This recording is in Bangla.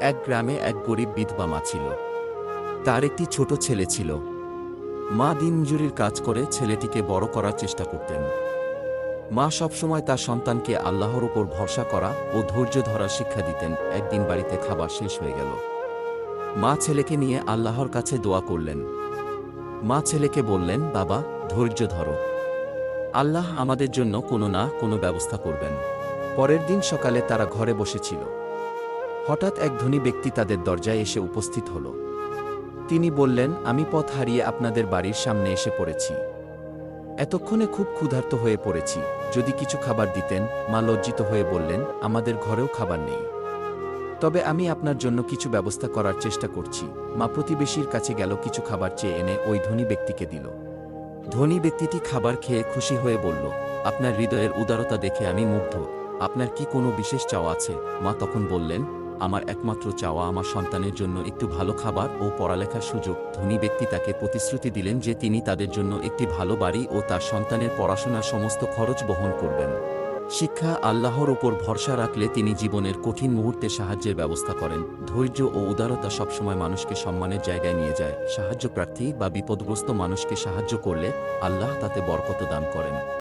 এক গ্রামে এক গরিব বিধবা মা ছিল। তার একটি ছোট ছেলে ছিল। মা দিনজুরির কাজ করে ছেলেটিকে বড় করার চেষ্টা করতেন। মা সবসময় তার সন্তানকে আল্লাহর উপর ভরসা করা ও ধৈর্য ধরার শিক্ষা দিতেন। একদিন বাড়িতে খাবার শেষ হয়ে গেল। মা ছেলেকে নিয়ে আল্লাহর কাছে দোয়া করলেন। মা ছেলেকে বললেন, বাবা, ধৈর্য ধরো। আল্লাহ আমাদের জন্য কোনো না কোনো ব্যবস্থা করবেন। পরের দিন সকালে তারা ঘরে বসেছিল। হঠাৎ এক ধনী ব্যক্তি তাদের দরজায় এসে উপস্থিত হল। তিনি বললেন, আমি পথ হারিয়ে আপনাদের বাড়ির সামনে এসে পড়েছি। এতক্ষণে খুব ক্ষুধার্ত হয়ে পড়েছি। যদি কিছু খাবার দিতেন, মা লজ্জিত হয়ে বললেন, আমাদের ঘরেও খাবার নেই। তবে আমি আপনার জন্য কিছু ব্যবস্থা করার চেষ্টা করছি। মা প্রতিবেশীর কাছে গেল, কিছু খাবার চেয়ে এনে ওই ধনী ব্যক্তিকে দিল। ধনী ব্যক্তিটি খাবার খেয়ে খুশি হয়ে বলল, আপনার হৃদয়ের উদারতা দেখে আমি মুগ্ধ। আপনার কি কোনো বিশেষ চাওয়া আছে? মা তখন বললেন আমার একমাত্র চাওয়া আমার সন্তানের জন্য একটু ভালো খাবার ও পড়ালেখার সুযোগ। ধনী ব্যক্তি তাকে প্রতিশ্রুতি দিলেন যে তিনি তাদের জন্য একটি ভালো বাড়ি ও তার সন্তানের পড়াশোনার সমস্ত খরচ বহন করবেন। শিক্ষা আল্লাহর ওপর ভরসা রাখলে তিনি জীবনের কঠিন মুহূর্তে সাহায্যের ব্যবস্থা করেন। ধৈর্য ও উদারতা সবসময় মানুষকে সম্মানের জায়গায় নিয়ে যায়। সাহায্য প্রার্থী বা বিপদগ্রস্ত মানুষকে সাহায্য করলে আল্লাহ তাতে বরকত দান করেন।